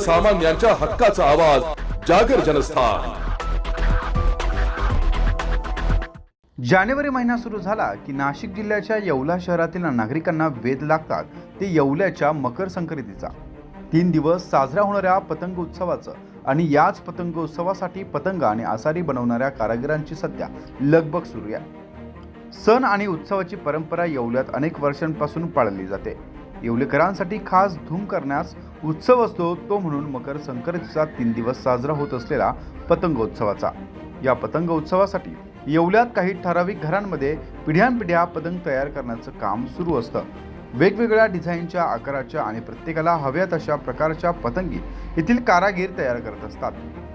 सर्वसामान्यांच्या हक्काचा आवाज जागर जनस्थान. जानेवारी महिना सुरू झाला की नाशिक जिल्ह्याच्या येवला शहरातील नागरिकांना वेध लागतात. ते येवल्याच्या मकर संक्रांतीचा. तीन दिवस साजरा होणाऱ्या पतंग उत्सवाचं आणि याच पतंग उत्सवासाठी पतंग आणि आसारी बनवणाऱ्या कारागिरांची सध्या लगबग सुरू आहे. सण आणि उत्सवाची परंपरा येवल्यात अनेक वर्षांपासून पाळली जाते. येवलेकरांसाठी खास धूम करण्यास उत्सव असतो तो म्हणून मकर संक्रांतीचा तीन दिवस साजरा होत असलेला पतंगोत्सवाचा या पतंग उत्सवासाठी येवल्यात काही ठराविक घरांमध्ये पिढ्यानपिढ्या पतंग तयार करण्याचं काम सुरू असतं. वेगवेगळ्या डिझाईनच्या आकाराच्या आणि प्रत्येकाला हव्या तशा प्रकारच्या पतंगी येथील कारागीर तयार करत असतात.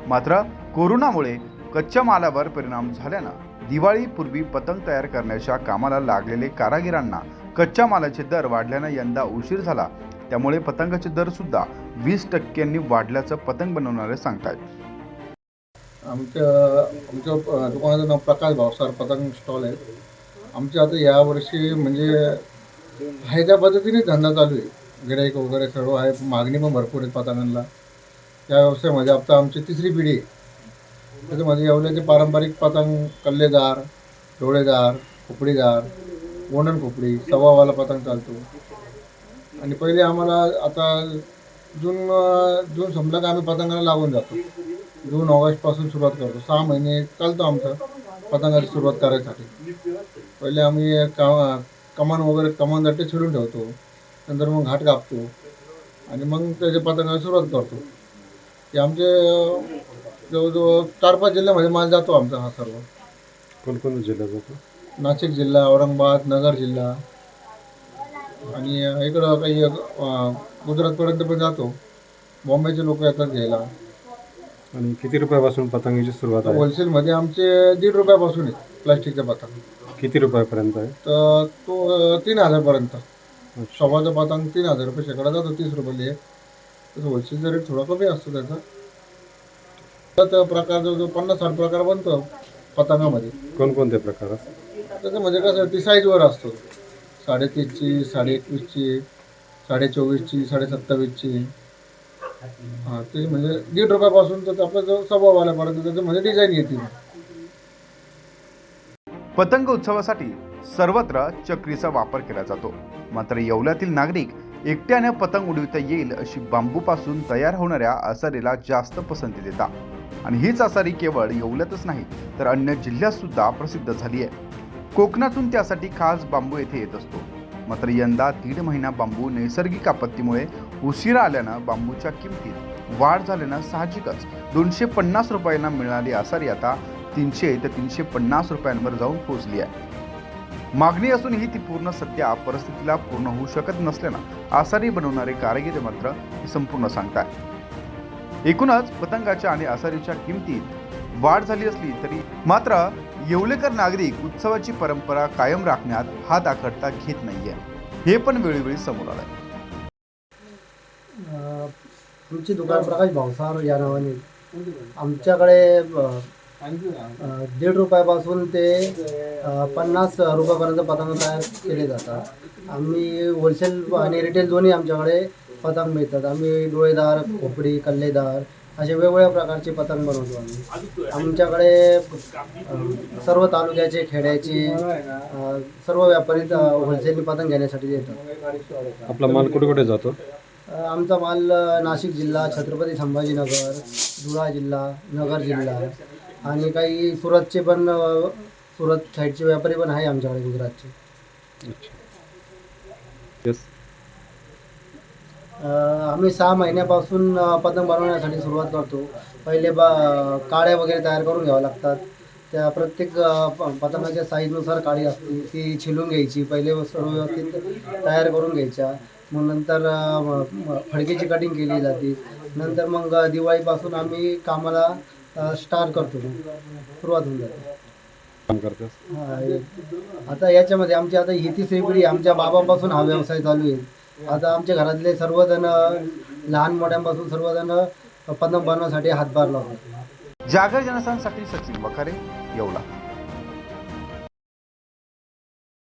मात्र कोरोनामुळे कच्च्या मालावर परिणाम झाल्यानं दिवाळीपूर्वी पतंग तयार करण्याच्या कामाला लागलेले कारागिरांना कच्च्या मालाचे दर वाढल्यानं यंदा उशीर झाला. त्यामुळे पतंगाचे दर सुद्धा वीस टक्क्यांनी वाढल्याचं पतंग बनवणारे सांगतायत. आमच्या आमच्या दुकानाचं नाव प्रकाश भावसार पतंग स्टॉल आहे. आमच्या आता यावर्षी म्हणजे आहे त्या पद्धतीने धंदा चालू आहे. गिराईक वगैरे सर्व आहे मागणी पण भरपूर आहे पतंगांना. त्या व्यवसायामध्ये आता आमची तिसरी पिढी आहे. त्याच्यामध्ये येवल्याचे पारंपरिक पतंग कल्लेदार डोळेदार खोपडीदार गोंडण खोपडी सव्वावाला पतंग चालतो. आणि पहिले आम्हाला आता जून जून संपला का आम्ही पतंगाला लागून जातो. जून ऑगस्टपासून सुरुवात करतो. सहा महिने चालतो आमचं पतंगाची सुरुवात करायसाठी. पहिले आम्ही का कमान वगैरे कमान दट्टे छिडून ठेवतो. नंतर मग घाट कापतो. आणि मग त्याच्या पतंगाला सुरुवात करतो. हे आमचे जवळजवळ चार पाच जिल्ह्यामध्ये माल जातो आमचा हा सर्व. कोणकोणत्या जिल्ह्यात जातो? नाशिक जिल्हा औरंगाबाद नगर जिल्हा. आणि इकडं काही गुजरातपर्यंत पण जातो. बॉम्बेचे लोक येतात घ्यायला. आणि किती रुपयापासून पतंगाची सुरुवात आहे? होलसेलमध्ये आमचे दीड रुपयापासून आहे प्लास्टिकचा पतंग. किती रुपयापर्यंत आहे? तर तो तीन हजारपर्यंत. शवाचा पतंग तीन हजार रुपये शेकडा जातो तीस रुपये तसं होलसेलचा रेट थोडा कमी असतो त्याचा. तर प्रकार जो पन्नास साठ प्रकार बनतो पतंगामध्ये. कोणकोणते प्रकार? आहेत? त्याच्यामध्ये कसं ती साईजवर असतो. साडेतीसची साडे एकवीसची साडे चोवीसची साडे सत्तावीसची हां ते म्हणजे दीड रुपयापासून तर आपला जो सव्वावाल्यापर्यंत त्याच्यामध्ये म्हणजे डिझाईन येते. पतंग उत्सवासाठी सर्वत्र चक्रीचा वापर केला जातो. मात्र येवल्यातील नागरिक एकट्याने पतंग उडविता येईल अशी बांबूपासून तयार होणाऱ्या आसारीला जास्त पसंती देतात. आणि हीच आसारी केवळ येवल्यातच नाही तर अन्य जिल्ह्यात सुद्धा प्रसिद्ध झाली आहे. कोकणातून त्यासाठी खास बांबू येथे येत असतो. मात्र यंदा दीड महिना बांबू नैसर्गिक आपत्तीमुळे उशिरा आल्यानं बांबूच्या किमतीत वाढ झाल्यानं साहजिकच दोनशे पन्नास रुपयांना मिळणारी आसारी आता तीनशे ते तीनशे पन्नास रुपयांवर जाऊन पोहोचली आहे. मागणी असूनही ती पूर्ण सध्या परिस्थितीला पूर्ण होऊ शकत नसल्यानं आसारी बनवणारे कारागीर मात्र संपूर्ण सांगतात एकूणच पतंगाच्या आणि आसारीच्या किमतीत वाढ झाली असली तरी मात्र येवलेकर नागरिक उत्सवाची परंपरा कायम राखण्यात हात आखडता घेत नाहीये. हे पण वेळोवेळी समोर आलं आमची दुकान प्रकाश भावसार या नावाने. आमच्याकडे दीड रुपयापासून ते पन्नास रुपयापर्यंत पतंग तयार केले जातात. आम्ही होलसेल आणि रिटेल दोन्ही आमच्याकडे पतंग मिळतात. आम्ही डोळेदार खोपडी कल्लेदार असे वेगवेगळ्या प्रकारचे पतंग बनवतो आम्ही. आमच्याकडे सर्व तालुक्याचे खेड्याचे सर्व व्यापारी होलसेल पतंग घेण्यासाठी येतात आपला माल कुठे कुठे जातो? आमचा माल नाशिक जिल्हा छत्रपती संभाजीनगर धुळा जिल्हा नगर जिल्हा आणि काही सुरतचे पण सुरत साईडचे व्यापारी पण आहे आमच्याकडे गुजरातचे. येस अ, आम्ही सहा महिन्यापासून पतंग बनवण्यासाठी सुरुवात करतो. पहिले बा काड्या वगैरे तयार करून घ्याव्या लागतात. त्या प्रत्येक पतंगाच्या साईजनुसार काडी असते. ती छिलून घ्यायची. पहिले सर्व व्यवस्थित तयार करून घ्यायच्या. मग नंतर फडकीची कटिंग केली जाते. नंतर मग दिवाळीपासून आम्ही कामाला स्टार्ट करतो. सुरुवात होऊन जाते. आता याच्यामध्ये आमची आता ही तिसरी पिढी आमच्या बाबांपासून हा व्यवसाय चालू आहे. आता आमच्या घरातले सर्वजण लहान मोठ्यांपासून सर्वजण पतंग बनवण्यासाठी हातभार लावतात. जागर जनस्थानसाठी सचिन वखारे येवला.